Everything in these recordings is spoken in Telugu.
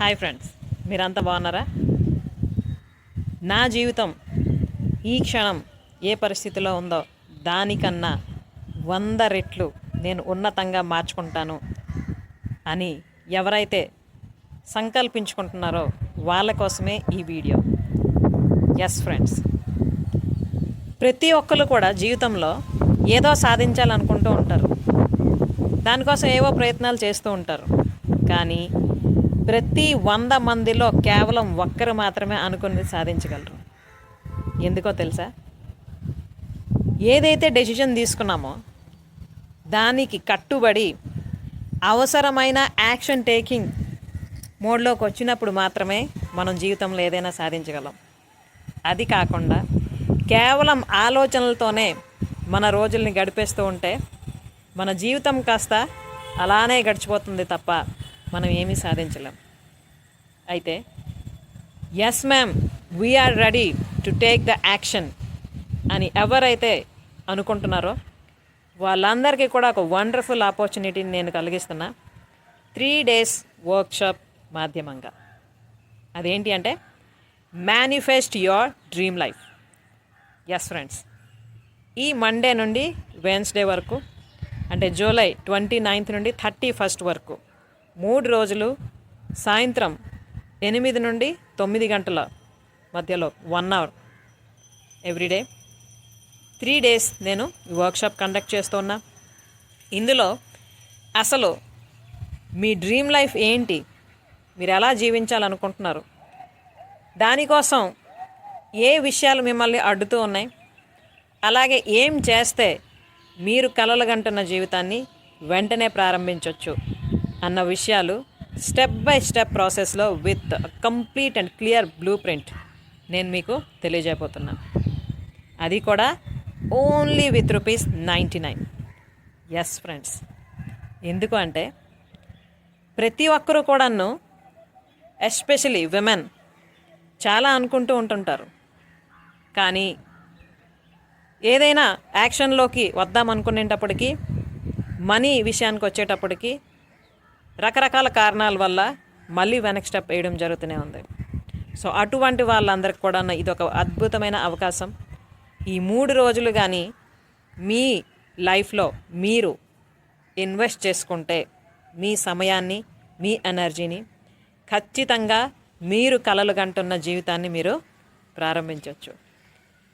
హాయ్ ఫ్రెండ్స్ మీరంతా బాగున్నారా? నా జీవితం ఈ క్షణం ఏ పరిస్థితిలో ఉందో దానికన్నా వంద రెట్లు నేను ఉన్నతంగా మార్చుకుంటాను అని ఎవరైతే సంకల్పించుకుంటున్నారో వాళ్ళ కోసమే ఈ వీడియో. ఎస్ ఫ్రెండ్స్ ప్రతి ఒక్కరు కూడా జీవితంలో ఏదో సాధించాలనుకుంటూ ఉంటారు. దానికోసం ఏవో ప్రయత్నాలు చేస్తూ ఉంటారు. కానీ ప్రతి వంద మందిలో కేవలం ఒక్కరు మాత్రమే అనుకున్నది సాధించగలరు. ఎందుకో తెలుసా? ఏదైతే డెసిషన్ తీసుకున్నామో దానికి కట్టుబడి అవసరమైన యాక్షన్ టేకింగ్ మోడ్లోకి వచ్చినప్పుడు మాత్రమే మనం జీవితంలో ఏదైనా సాధించగలం. అది కాకుండా కేవలం ఆలోచనలతోనే మన రోజుల్ని గడిపేస్తూ ఉంటే మన జీవితం కాస్త అలానే గడిచిపోతుంది తప్ప మనం ఏమీ సాధించలేం. అయితే yes ma'am we are ready to take the action అని ఎవరైతే అనుకుంటున్నారో వాళ్ళందరికీ కూడా ఒక వండర్ఫుల్ ఆపర్చునిటీని నేను కలిగిస్తున్నా. త్రీ డేస్ వర్క్షాప్ మాధ్యమంగా. అదేంటి అంటే manifest your dream life yes friends ఈ మండే నుండి వెన్స్డే వరకు అంటే జూలై ట్వంటీ నైన్త్ నుండి థర్టీ ఫస్ట్ వరకు మూడు రోజులు సాయంత్రం ఎనిమిది నుండి తొమ్మిది గంటల మధ్యలో one hour everyday three days నేను ఈ వర్క్షాప్ కండక్ట్ చేస్తున్నా ఇందులో అసలు మీ డ్రీమ్ లైఫ్ ఏంటి? మీరు ఎలా జీవించాలనుకుంటున్నారు? దానికోసం ఏ విషయాలు మిమ్మల్ని అడ్డుతూ ఉన్నాయి? అలాగే ఏం చేస్తే మీరు కలలుగంటున్న జీవితాన్ని వెంటనే ప్రారంభించవచ్చు అన్న విషయాలు స్టెప్ బై స్టెప్ ప్రాసెస్లో with complete and clear blueprint నేను మీకు తెలియజేయబోతున్నాను అది కూడా only with rupees ninety nine. Yes friends ఎందుకు అంటే ప్రతి ఒక్కరూ కూడాను ఎస్పెషలీ విమెన్ చాలా అనుకుంటూ ఉంటుంటారు. కానీ ఏదైనా యాక్షన్లోకి వద్దాం అనుకునేటప్పటికీ మనీ విషయానికి వచ్చేటప్పటికి రకరకాల కారణాల వల్ల మళ్ళీ వెనక్ స్టెప్ వేయడం జరుగుతూనే ఉంది. సో అటువంటి వాళ్ళందరికి కూడా ఇది ఒక అద్భుతమైన అవకాశం. ఈ మూడు రోజులు కానీ మీ లైఫ్లో మీరు ఇన్వెస్ట్ చేసుకుంటే మీ సమయాన్ని మీ ఎనర్జీని ఖచ్చితంగా మీరు కలలు కంటున్న జీవితాన్ని మీరు ప్రారంభించవచ్చు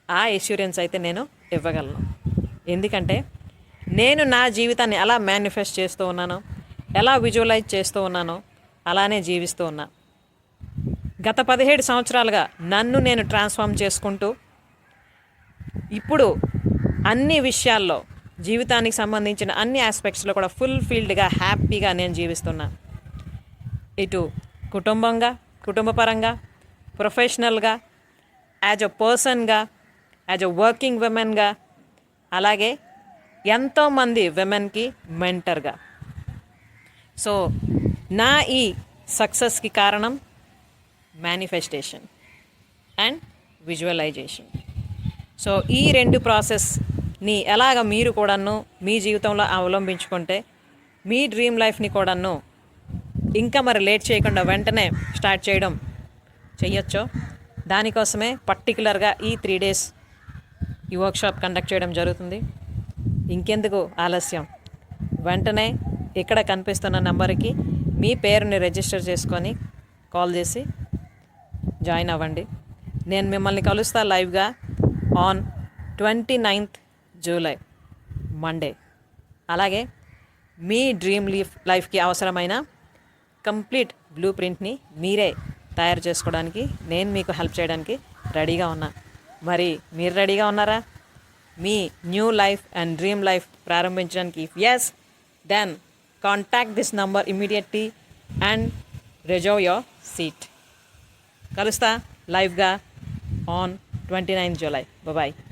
ఆ ఎష్యూరెన్స్ అయితే నేను ఇవ్వగలను. ఎందుకంటే నేను నా జీవితాన్ని ఎలా మేనిఫెస్ట్ చేస్తూ ఉన్నానో ఎలా విజువలైజ్ చేస్తూ ఉన్నానో అలానే జీవిస్తూ ఉన్నా. గత పదిహేడు సంవత్సరాలుగా నన్ను నేను ట్రాన్స్ఫార్మ్ చేసుకుంటూ ఇప్పుడు అన్ని విషయాల్లో జీవితానికి సంబంధించిన అన్ని ఆస్పెక్ట్స్లో కూడా ఫుల్ ఫీల్డ్గా హ్యాపీగా నేను జీవిస్తున్నా. ఇటు కుటుంబంగా కుటుంబపరంగా ప్రొఫెషనల్గా యాజ్ అ పర్సన్గా యాజ్ అ వర్కింగ్ విమెన్గా అలాగే ఎంతోమంది విమెన్కి మెంటర్గా. సో నా ఈ సక్సెస్కి కారణం మేనిఫెస్టేషన్ అండ్ విజువలైజేషన్ సో ఈ రెండు ప్రాసెస్ని ఎలాగ మీరు కూడాను మీ జీవితంలో అవలంబించుకుంటే మీ డ్రీమ్ లైఫ్ని కూడాను ఇంకా మరి లేట్ చేయకుండా వెంటనే స్టార్ట్ చేయడం చెయ్యొచ్చో? దానికోసమే పర్టికులర్గా ఈ త్రీ డేస్ ఈ వర్క్షాప్ కండక్ట్ చేయడం జరుగుతుంది. ఇంకెందుకు ఆలస్యం? వెంటనే ఇక్కడ కనిపిస్తున్న నెంబర్కి మీ పేరుని రిజిస్టర్ చేసుకొని కాల్ చేసి జాయిన్ అవ్వండి. నేను మిమ్మల్ని కలుస్తా లైవ్గా on twenty ninth July Monday. అలాగే మీ డ్రీమ్ లీఫ్ లైఫ్కి అవసరమైన కంప్లీట్ బ్లూ ప్రింట్ని మీరే తయారు చేసుకోవడానికి నేను మీకు హెల్ప్ చేయడానికి రెడీగా ఉన్నా. మరి మీరు రెడీగా ఉన్నారా? మీ new life and dream life ప్రారంభించడానికి yes then contact this number immediately and reserve your seat. Kalusta live ga on 29 July. Bye bye.